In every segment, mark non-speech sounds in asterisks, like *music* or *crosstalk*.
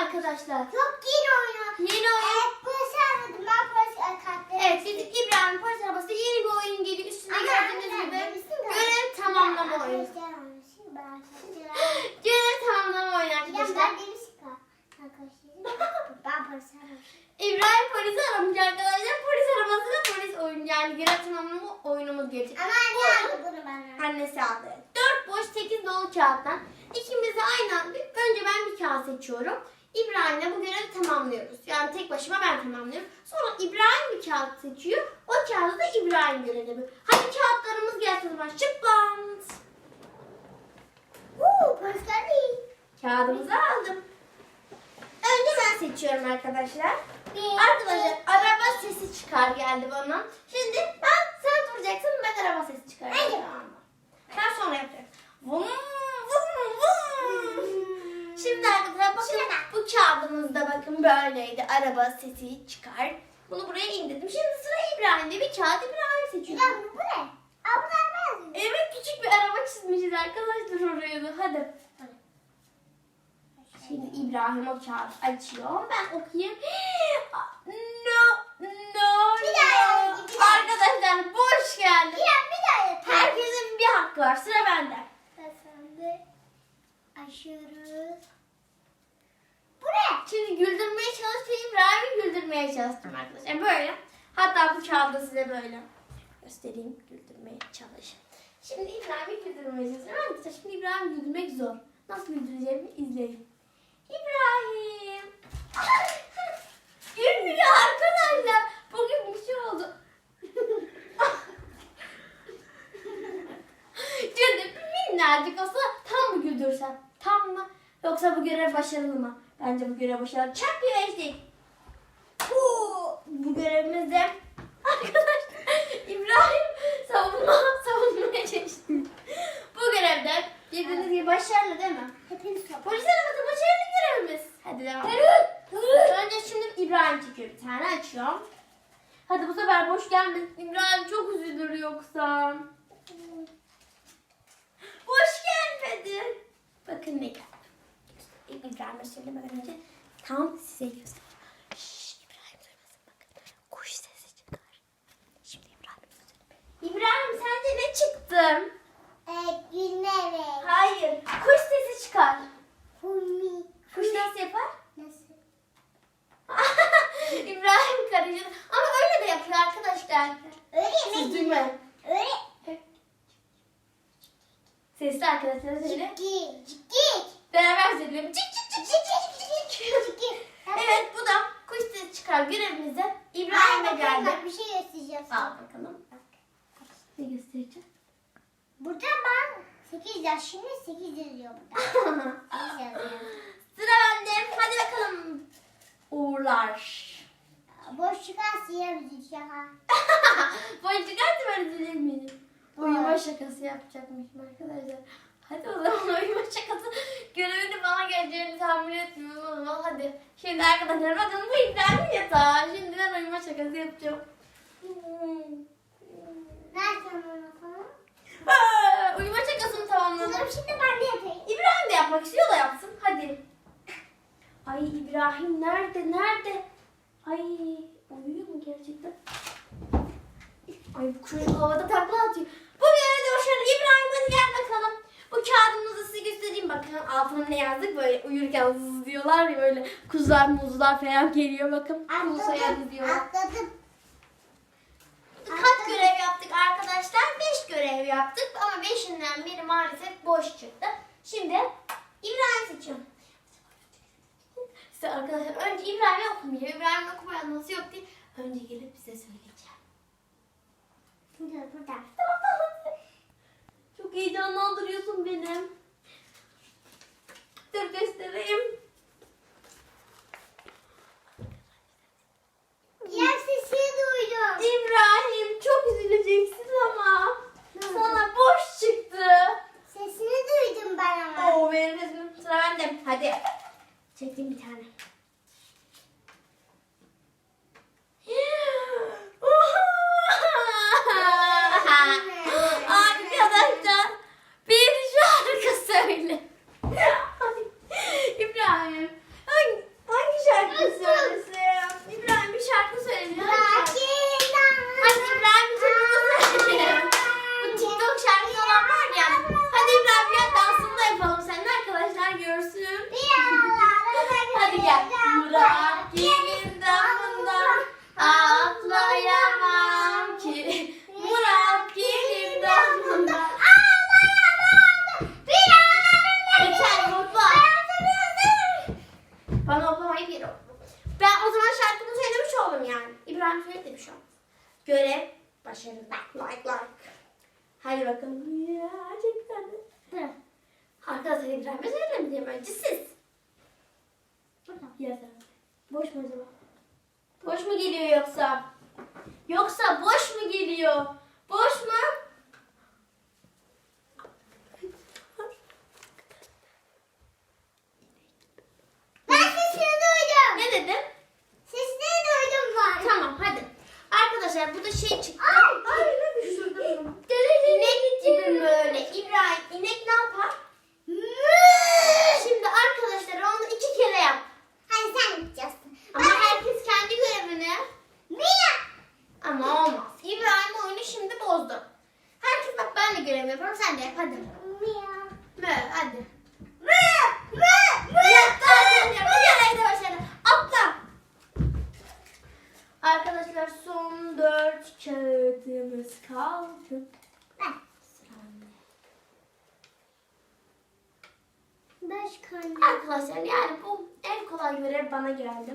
arkadaşlar. Yok yeni oyun. Yeni oyun. Evet polis aramadım. Ben polis kartları. Evet biz İbrahim Polis Arabası yeni bir oyun geliyor. Üstünde gördüğünüz gibi *laughs* görev tamamlama oyunu. Görev tamamlama oyunu arkadaşlar. Ben polis. *laughs* İbrahim polisi aramış arkadaşlar. Polis arabasıyla polis oyun yani görev tamamlama oyunumuz gelecek. Ama anne aldı bunu bana. Annesi aldı. 4 boş 8 dolu kağıttan. İkimiz de aynı anda. Önce ben bir kağıt seçiyorum. Yani tek başıma ben tamamlıyorum. Sonra İbrahim bir kağıt seçiyor. O kağıdı da İbrahim yapıyor. Hadi kağıtlarımız gelsin o zaman. Çıplant. Uuu değil. Kağıdımızı aldım. Önce ben seçiyorum arkadaşlar. Arkadaşlar araba sesi çıkar geldi bana. Şimdi ben sen duracaksın ben araba sesi çıkaracağım. Hayır. Tamam mı? Ben sonra yapacağım. Vum, vum, vum. Şimdi arkadaşlar bakın Şurada. bu kağıdımızda bakın böyleydi. Araba sesi çıkar. Bunu buraya indirdim. Şimdi sıra İbrahim'de bir kağıt İbrahim seçiyor. Ya bu ne? Aa bu ne yazıyor? Evet küçük bir araba çizmişiz arkadaşlar oraya da. Hadi. Şimdi İbrahim o kağıdı açıyor. Ben okuyayım. *gasps* No, no, no. yap. Arkadaşlar boş geldi. İrem bir daha yapalım. Herkesin bir hakkı var. Sıra bende. Efendim. Aşıyoruz. Ne? Şimdi güldürmeye çalıştım. İbrahim'i güldürmeye çalıştım arkadaşlar. Böyle. Hatta bu kağıdı size böyle göstereyim. Güldürmeye çalış. Şimdi İbrahim'i güldürmeye çalışıyorum. Arkadaşlar şimdi İbrahim'i güldürmek zor. Nasıl güldüreceğimi izleyin. İbrahim. Gülmüyor arkadaşlar. Bugün bir şey oldu. Canım minnacık olsa tam mı güldürsem? Tam mı? Yoksa bu görev başarılı mı? Bence bu görev başarılı. Çak bir beşlik. Bu, bu görevimizde *laughs* arkadaşlar İbrahim savunma savunmaya çalıştı. bu görevde bildiğiniz gibi başarılı değil mi? Hepiniz. Polis arabası başarılı görevimiz. Hadi devam. Önce şimdi İbrahim çekiyor bir tane açıyorum. Hadi bu sefer boş gelmesin. İbrahim çok üzülür yoksa. Boş gelmedi. Bakın ne geldi. İbrahim'e söylemeden önce tam size göster. Şşş İbrahim duymasın bakın. Kuş sesi çıkar. Şimdi İbrahim söyle. İbrahim sence ne çıktı? Evet günleri. Hayır. Kuş sesi çıkar. Humi. Kuş nasıl yapar? Nasıl? *laughs* İbrahim karıştırdı. Ama öyle de yapıyor arkadaşlar. Öyle Siz mi? duymayın. Öyle. Sesli arkadaşlar söyle. Ciddi. Ciddi. Beraber söyleyelim. Cik Evet bu da kuş sesi çıkar görevimize. İbrahim'e geldi. Bir şey göstereceğim. Al bakalım. Ne göstereceğim? Burada ben 8 yaş şimdi 8 yazıyor burada. *laughs* 8 yazıyor. Sıra bende. Hadi bakalım. Uğurlar. Boş çıkarsa yine bizi şaka. Hadi böyle dilir miyim? Uyuma şakası yapacakmışım arkadaşlar. Hadi o zaman *laughs* uyuma şakası görevini bana geleceğini tahmin etmiyorum o zaman hadi. Şimdi arkadaşlar bakın bu İbrahim yatağı. Şimdi ben uyuma şakası yapacağım. Nereden? Aa, uyuma şakasını tamamladım. Şimdi ben de yapayım. İbrahim de yapmak istiyor da yapsın. Hadi. Ay İbrahim nerede? Nerede? Ay uyuyor mu gerçekten? Ay bu çocuk havada takla atıyor. Bu görevde başarılı. İbrahim hadi gel bakalım. Bu kağıdımızı göstereyim. Bakın altına ne yazdık? Böyle uyurken zız diyorlar ya böyle kuzular muzlar falan geliyor bakın. Kuzu soyadı diyorlar. Atladım. Kaç görev yaptık arkadaşlar? 5 görev yaptık ama 5'inden biri maalesef boş çıktı. Şimdi İbrahim seçiyorum. Size arkadaşlar önce İbrahim'i okumayacağım. İbrahim'in okuma yazması yok diye önce gelip size söyleyeceğim. Bir tane. Görev başarılı. Like like. Hadi bakalım. Ya cidden de. Dur. Arkadaşlar İbrahim'e söylemeyeceğim önce siz. Burada. Yazın. Boş mu acaba? Boş mu geliyor yoksa? Yoksa boş mu geliyor? Boş mu? Ben sesini duydum. Ne dedim? Sesini duydum ben. Tamam hadi. Arkadaşlar burada şey çıktı. Ay. Ay ne düşürdüm. İnek gibi böyle. İbrahim inek ne yapar? Şimdi arkadaşlar onu iki kere yap. Hadi sen gideceksin. Ama herkes kendi görevini. Mia. Ama olmaz. İbrahim oyunu şimdi bozdu. Herkes bak ben de görevimi yapıyorum sen de yap hadi. Mia. Mö hadi. Mia. Mia. Mia. Bir kere başladı. Atla. Arkadaşlar son dört kağıdımız kaldı. Ben. Beş kaldı. Arkadaşlar yani bu en kolay görev bana geldi.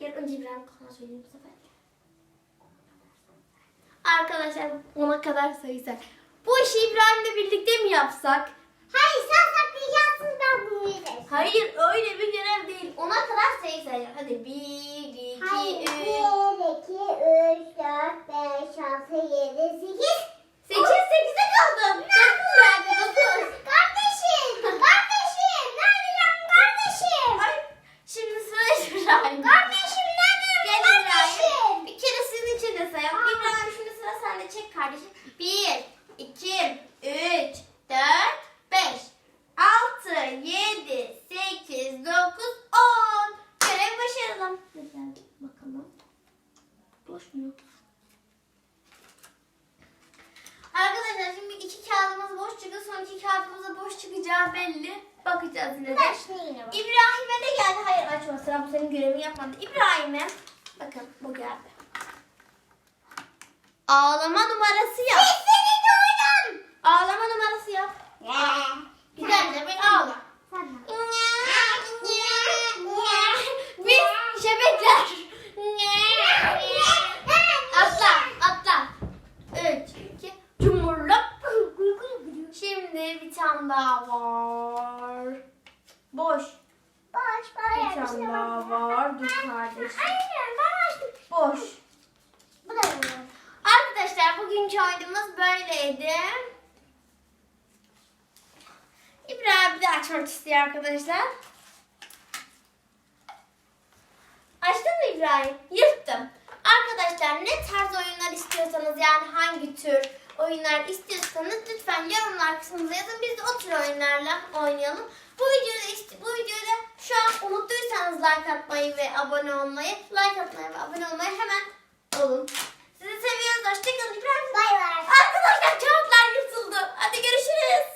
Gel önce İbrahim kolay söyleyeyim bu sefer. Arkadaşlar ona kadar sayısak. Bu işi İbrahim'le birlikte mi yapsak? Hayır sen saklayacaksın ben bunu yiyeceğim. Hayır öyle bir görev değil. Ona kadar sayı sayacağım. Hadi bir, iki, Hayır. üç. 1, 2, 3, 4, 5, 6, 7, 8. Sekiz, sekize kaldım. Dokuz nerede? Dokuz. Kardeşim. Kardeşim. Nereden kardeşim? Ay, şimdi sıra İbrahim. Kardeşim nereden Gel İbrahim. Bir kere sizin için de sayalım. İbrahim şimdi sıra sende çek kardeşim. Bir, iki, üç, dört, beş, altı, yedi, sekiz, dokuz, on. Görev başarılı. Güzel. Bakalım. Boş mu? Arkadaşlar şimdi iki kağıdımız boş çıktı. Son iki kağıdımız da boş çıkacağı belli. Bakacağız yine de. İbrahim'e de geldi. Hayır açma sıra bu senin görevini yapmadı. İbrahim'e bakın bu geldi. Ağlama numarası yap. Sesini duydum. Ağlama numarası yap. Güzelce bir ağla. Biz şebekler. Atla atla. Üç, iki, cumhurluk. Şimdi bir tane daha var. Boş. Boş Bir böyle bir tane şey daha Boş. Arkadaşlar bugünkü oyunumuz böyleydi. İbrahim de açmak istiyor arkadaşlar. Açtın mı İbrahim? Yırttım. Arkadaşlar ne tarz oyunlar istiyorsanız yani hangi tür oyunlar istiyorsanız lütfen yorumlar kısmına yazın. Biz de o tür oyunlarla oynayalım. Bu videoda işte, bu videoda şu an unuttuysanız like atmayı ve abone olmayı, like atmayı ve abone olmayı hemen olun. Sizi seviyoruz. Hoşçakalın İbrahim. Bay bay. Arkadaşlar kağıtlar yırtıldı. Hadi görüşürüz.